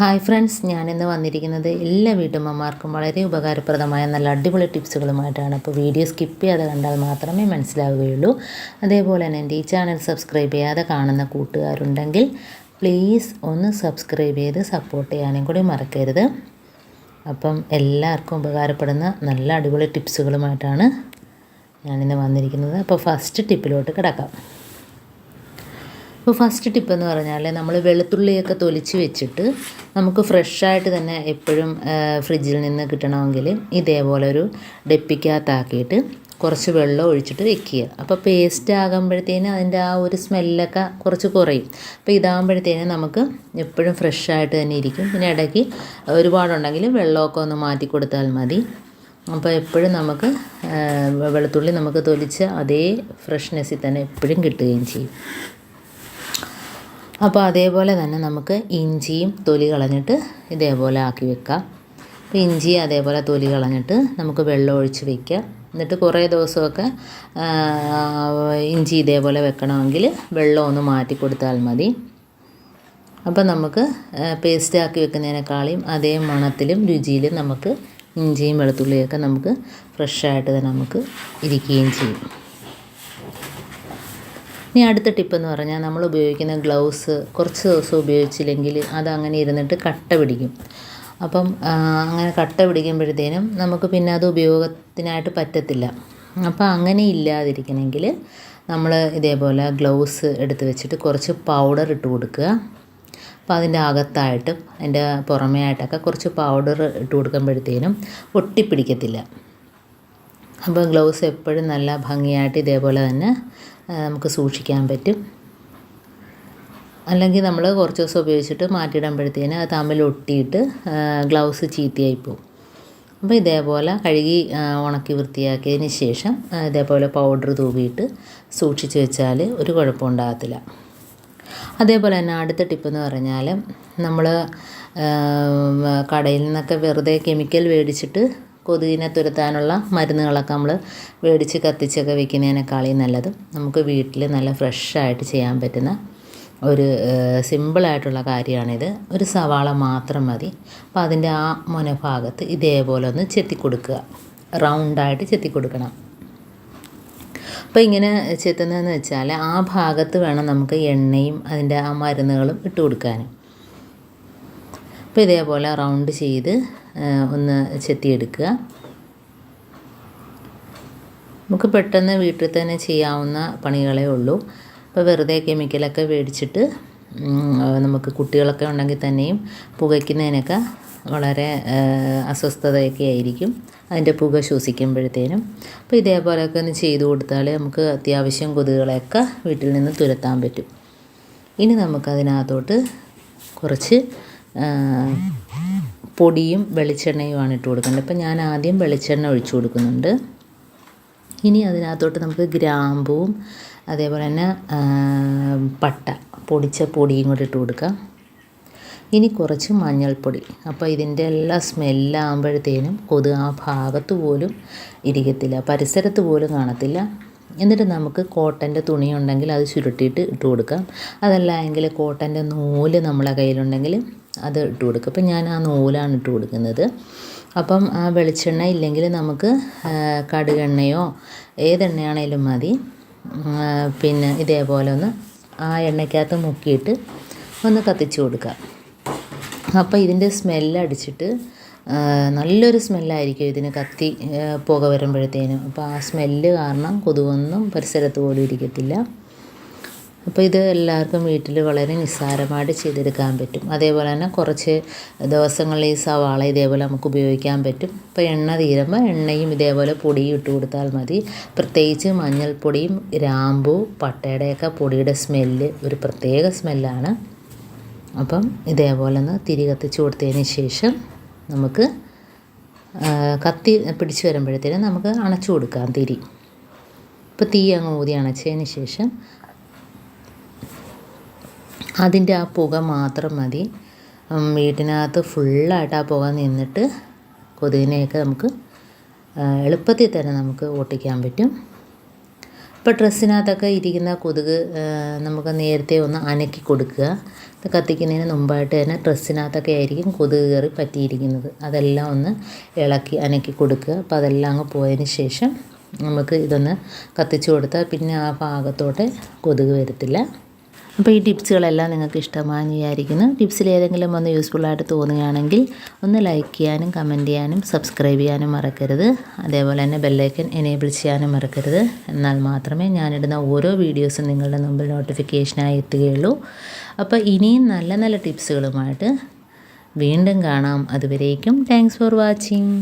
Hi friends ഞാനിന്ന് വന്നിരിക്കുന്നത് എല്ലാ വീട്ടമ്മമാർക്കും വളരെ ഉപകാരപ്രദമായ നല്ല അടിപൊളി ടിപ്സുകളുമായിട്ടാണ്. അപ്പോൾ വീഡിയോ സ്കിപ്പ് ചെയ്യാതെ കണ്ടാൽ മാത്രമേ മനസ്സിലാവുകയുള്ളൂ. അതേപോലെ തന്നെ എന്റെ ഈ ചാനൽ സബ്സ്ക്രൈബ് ചെയ്യാതെ കാണുന്ന കൂട്ടുകാരുണ്ടെങ്കിൽ പ്ലീസ് ഒന്ന് സബ്സ്ക്രൈബ് ചെയ്ത് സപ്പോർട്ട് ചെയ്യാനും കൂടി മറക്കരുത്. അപ്പം എല്ലാവർക്കും ഉപകാരപ്പെടുന്ന നല്ല അടിപൊളി ടിപ്സുകളുമായിട്ടാണ് ഞാനിന്ന് വന്നിരിക്കുന്നത്. അപ്പോൾ ഫസ്റ്റ് ടിപ്പിലോട്ട് കിടക്കാം. അപ്പോൾ ഫസ്റ്റ് ടിപ്പ് എന്ന് പറഞ്ഞാൽ നമ്മൾ വെളുത്തുള്ളിയൊക്കെ തൊലിച്ച് വെച്ചിട്ട് നമുക്ക് ഫ്രഷായിട്ട് തന്നെ എപ്പോഴും ഫ്രിഡ്ജിൽ നിന്ന് കിട്ടണമെങ്കിൽ ഇതേപോലെ ഒരു ഡെപ്പിക്കകത്താക്കിയിട്ട് കുറച്ച് വെള്ളം ഒഴിച്ചിട്ട് വെക്കുക. അപ്പോൾ പേസ്റ്റ് ആകുമ്പോഴത്തേന് അതിന്റെ ആ ഒരു സ്മെല്ലൊക്കെ കുറച്ച് കുറയും. അപ്പോൾ ഇതാകുമ്പോഴത്തേന് നമുക്ക് എപ്പോഴും ഫ്രഷായിട്ട് തന്നെ ഇരിക്കും. പിന്നെ ഇടയ്ക്ക് ഒരുപാടുണ്ടെങ്കിൽ വെള്ളമൊക്കെ ഒന്ന് മാറ്റി കൊടുത്താൽ മതി. അപ്പോൾ എപ്പോഴും നമുക്ക് വെളുത്തുള്ളി നമുക്ക് തൊലിച്ച് അതേ ഫ്രഷ്നെസ്സിൽ തന്നെ എപ്പോഴും കിട്ടുകയും ചെയ്യും. അപ്പോൾ അതേപോലെ തന്നെ നമുക്ക് ഇഞ്ചിയും തൊലി കളഞ്ഞിട്ട് ഇതേപോലെ ആക്കി വെക്കാം. അപ്പോൾ ഇഞ്ചി അതേപോലെ തൊലി കളഞ്ഞിട്ട് നമുക്ക് വെള്ളം ഒഴിച്ച് വെക്കാം എന്നിട്ട് കുറേ ദിവസമൊക്കെ ഇഞ്ചി ഇതേപോലെ വെക്കണമെങ്കിൽ വെള്ളം ഒന്ന് മാറ്റി കൊടുത്താൽ മതി. അപ്പോൾ നമുക്ക് പേസ്റ്റ് ആക്കി വെക്കുന്നതിനേക്കാളും അതേ മണത്തിലും രുചിയിലും നമുക്ക് ഇഞ്ചിയും വെളുത്തുള്ളിയൊക്കെ നമുക്ക് ഫ്രഷായിട്ട് തന്നെ നമുക്ക് ഇരിക്കുകയും ചെയ്യും. ഇനി അടുത്ത ടിപ്പ് എന്ന് പറഞ്ഞാൽ നമ്മൾ ഉപയോഗിക്കുന്ന ഗ്ലൗസ് കുറച്ച് ദിവസം ഉപയോഗിച്ചില്ലെങ്കിൽ അത് അങ്ങനെ ഇരുന്നിട്ട് കട്ട പിടിക്കും. അപ്പം അങ്ങനെ കട്ട പിടിക്കുമ്പോഴത്തേനും നമുക്ക് പിന്നെ അത് ഉപയോഗത്തിനായിട്ട് പറ്റത്തില്ല. അപ്പോൾ അങ്ങനെ ഇല്ലാതിരിക്കണമെങ്കിൽ നമ്മൾ ഇതേപോലെ ഗ്ലൗസ് എടുത്ത് വെച്ചിട്ട് കുറച്ച് പൗഡർ ഇട്ട് കൊടുക്കുക. അപ്പോൾ അതിന്റെ അകത്തായിട്ടും അതിന്റെ പുറമേ ആയിട്ടൊക്കെ കുറച്ച് പൗഡർ ഇട്ട് കൊടുക്കുമ്പോഴത്തേനും ഒട്ടിപ്പിടിക്കത്തില്ല. അപ്പോൾ ഗ്ലൗസ് എപ്പോഴും നല്ല ഭംഗിയായിട്ട് ഇതേപോലെ തന്നെ നമുക്ക് സൂക്ഷിക്കാൻ പറ്റും. അല്ലെങ്കിൽ നമ്മൾ കുറച്ച് ദിവസം ഉപയോഗിച്ചിട്ട് മാറ്റിയിടുമ്പോഴത്തേന് അത് തമ്മിൽ ഒട്ടിയിട്ട് ഗ്ലൗസ് ചീത്തയായി പോകും അപ്പോൾ ഇതേപോലെ കഴുകി ഉണക്കി വൃത്തിയാക്കിയതിന് ശേഷം ഇതേപോലെ പൗഡർ തൂവിയിട്ട് സൂക്ഷിച്ച് വെച്ചാൽ ഒരു കുഴപ്പമുണ്ടാകത്തില്ല അതേപോലെ തന്നെ അടുത്ത ടിപ്പ് എന്ന് പറഞ്ഞാൽ നമ്മൾ കടയിൽ നിന്നൊക്കെ വെറുതെ കെമിക്കൽ മേടിച്ചിട്ട് കൊതുകിനെ തുരത്താനുള്ള മരുന്നുകളൊക്കെ നമ്മൾ മേടിച്ച് കത്തിച്ചൊക്കെ വെക്കുന്നതിനേക്കാളും നല്ലത്. നമുക്ക് വീട്ടിൽ നല്ല ഫ്രഷായിട്ട് ചെയ്യാൻ പറ്റുന്ന ഒരു സിമ്പിളായിട്ടുള്ള കാര്യമാണിത്. ഒരു സവാള മാത്രം മതി. അപ്പോൾ അതിന്റെ ആ മുനഭാഗത്ത് ഇതേപോലെ ഒന്ന് ചെത്തി കൊടുക്കുക. റൗണ്ടായിട്ട് ചെത്തി കൊടുക്കണം. അപ്പോൾ ഇങ്ങനെ ചെത്തുന്നതെന്ന് വെച്ചാൽ ആ ഭാഗത്ത് വേണം നമുക്ക് എണ്ണയും അതിന്റെ ആ മരുന്നുകളും ഇട്ട് കൊടുക്കാനും. അപ്പോൾ ഇതേപോലെ റൗണ്ട് ചെയ്ത് ഒന്ന് ചെത്തിയെടുക്കുക. നമുക്ക് പെട്ടെന്ന് വീട്ടിൽ തന്നെ ചെയ്യാവുന്ന പണികളേ ഉള്ളൂ. അപ്പോൾ വെറുതെ കെമിക്കലൊക്കെ മേടിച്ചിട്ട് നമുക്ക് കുട്ടികളൊക്കെ ഉണ്ടെങ്കിൽ തന്നെയും പുകയ്ക്കുന്നതിനൊക്കെ വളരെ അസ്വസ്ഥതയൊക്കെ ആയിരിക്കും. അതിന്റെ പുക ശ്വസിക്കുമ്പോഴത്തേനും. അപ്പോൾ ഇതേപോലെയൊക്കെ ഒന്ന് ചെയ്തു കൊടുത്താൽ നമുക്ക് അത്യാവശ്യം കൊതുകുകളെയൊക്കെ വീട്ടിൽ നിന്ന് തുരത്താൻ പറ്റും. ഇനി നമുക്കതിനകത്തോട്ട് കുറച്ച് പൊടിയും വെളിച്ചെണ്ണയുമാണ് ഇട്ട് കൊടുക്കേണ്ടത്. അപ്പം ഞാൻ ആദ്യം വെളിച്ചെണ്ണ ഒഴിച്ചു കൊടുക്കുന്നുണ്ട്. ഇനി അതിനകത്തോട്ട് നമുക്ക് ഗ്രാമ്പൂവും അതേപോലെ തന്നെ പട്ട പൊടിച്ച പൊടിയും കൂടി ഇട്ട് കൊടുക്കാം ഇനി കുറച്ച് മഞ്ഞൾപ്പൊടി. അപ്പോൾ ഇതിന്റെ എല്ലാ സ്മെല്ലാകുമ്പോഴത്തേനും കൊതു ആ ഭാഗത്ത് പോലും ഇരിക്കത്തില്ല. പരിസരത്ത് പോലും കാണത്തില്ല. എന്നിട്ട് നമുക്ക് കോട്ടന്റെ തുണി ഉണ്ടെങ്കിൽ അത് ചുരുട്ടിയിട്ട് ഇട്ട് കൊടുക്കാം. അതല്ല എങ്കിൽ കോട്ടന്റെ നൂൽ നമ്മളെ കയ്യിലുണ്ടെങ്കിൽ അത് ഇട്ട് കൊടുക്കും. അപ്പം ഞാൻ ആ നൂലാണ് ഇട്ട് കൊടുക്കുന്നത്. അപ്പം ആ വെളിച്ചെണ്ണ ഇല്ലെങ്കിൽ നമുക്ക് കടുകെണ്ണയോ ഏതെണ്ണയാണേലും മതി. പിന്നെ ഇതേപോലെ ഒന്ന് ആ എണ്ണയ്ക്കകത്ത് മുക്കിയിട്ട് ഒന്ന് കത്തിച്ച് കൊടുക്കുക. അപ്പോൾ ഇതിന്റെ സ്മെല്ലടിച്ചിട്ട് നല്ലൊരു സ്മെല്ലായിരിക്കും ഇതിന് കത്തി പുക വരുമ്പോഴത്തേനും. അപ്പോൾ ആ സ്മെല്ല് കാരണം കൊതുകൊന്നും പരിസരത്ത് പോലും ഇരിക്കത്തില്ല. അപ്പോൾ ഇത് എല്ലാവർക്കും വീട്ടിൽ വളരെ നിസ്സാരമായിട്ട് ചെയ്തെടുക്കാൻ പറ്റും. അതേപോലെ തന്നെ കുറച്ച് ദിവസങ്ങളിൽ ഈ സവാള ഇതേപോലെ നമുക്ക് ഉപയോഗിക്കാൻ പറ്റും. ഇപ്പോൾ എണ്ണ തീരുമ്പോൾ എണ്ണയും ഇതേപോലെ പൊടിയും ഇട്ട് കൊടുത്താൽ മതി. പ്രത്യേകിച്ച് മഞ്ഞൾപ്പൊടിയും ഗ്രാമ്പു പട്ടയുടെയൊക്കെ പൊടിയുടെ സ്മെല്ല് ഒരു പ്രത്യേക സ്മെല്ലാണ്. അപ്പം ഇതേപോലെ ഒന്ന് തിരി കത്തിച്ച് കൊടുത്തതിന് ശേഷം നമുക്ക് കത്തി പിടിച്ച് വരുമ്പോഴത്തേനും നമുക്ക് അണച്ചു കൊടുക്കാം തിരി. ഇപ്പോൾ തീ അങ്ങ് ഊതി അണച്ചതിന് ശേഷം അതിന്റെ ആ പുക മാത്രം മതി. വീട്ടിനകത്ത് ഫുള്ളായിട്ട് ആ പുക നിന്നിട്ട് കൊതുകിനെയൊക്കെ നമുക്ക് എളുപ്പത്തിൽ തന്നെ നമുക്ക് ഓട്ടിക്കാൻ പറ്റും. ഇപ്പോൾ ഡ്രസ്സിനകത്തൊക്കെ ഇരിക്കുന്ന കൊതുക് നമുക്ക് നേരത്തെ ഒന്ന് അനക്കി കൊടുക്കുക. ഇത് കത്തിക്കുന്നതിന് മുമ്പായിട്ട് തന്നെ ഡ്രസ്സിനകത്തൊക്കെ ആയിരിക്കും കൊതുക് കയറി പറ്റിയിരിക്കുന്നത്. അതെല്ലാം ഒന്ന് ഇളക്കി അനക്കി കൊടുക്കുക. അപ്പോൾ അതെല്ലാം അങ്ങ് പോയതിന് ശേഷം നമുക്ക് ഇതൊന്ന് കത്തിച്ചു കൊടുത്താൽ പിന്നെ ആ ഭാഗത്തോട്ട് കൊതുക് വരത്തില്ല. അപ്പോൾ ഈ ടിപ്സുകളെല്ലാം നിങ്ങൾക്ക് ഇഷ്ടമാണെന്ന് വിചാരിക്കുന്നു. ടിപ്സിൽ ഏതെങ്കിലും ഒന്ന് യൂസ്ഫുള്ളായിട്ട് തോന്നുകയാണെങ്കിൽ ഒന്ന് ലൈക്ക് ചെയ്യാനും കമന്റ് ചെയ്യാനും സബ്സ്ക്രൈബ് ചെയ്യാനും മറക്കരുത്. അതേപോലെ തന്നെ ബെല്ലൈക്കൻ എനേബിൾ ചെയ്യാനും മറക്കരുത്. എന്നാൽ മാത്രമേ ഞാനിടുന്ന ഓരോ വീഡിയോസും നിങ്ങളുടെ മുമ്പിൽ നോട്ടിഫിക്കേഷനായി എത്തുകയുള്ളൂ. അപ്പോൾ ഇനിയും നല്ല നല്ല ടിപ്സുകളുമായിട്ട് വീണ്ടും കാണാം. അതുവരേക്കും താങ്ക്സ് ഫോർ വാച്ചിങ്